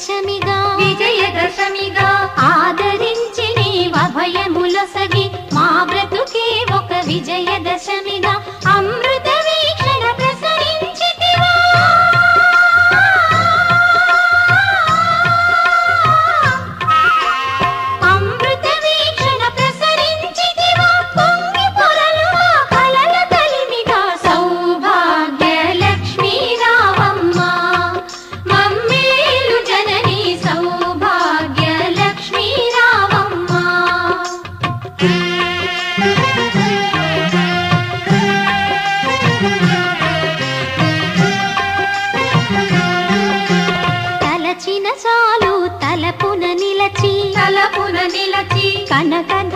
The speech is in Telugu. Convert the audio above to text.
Shami తలపున నిలచి కనకన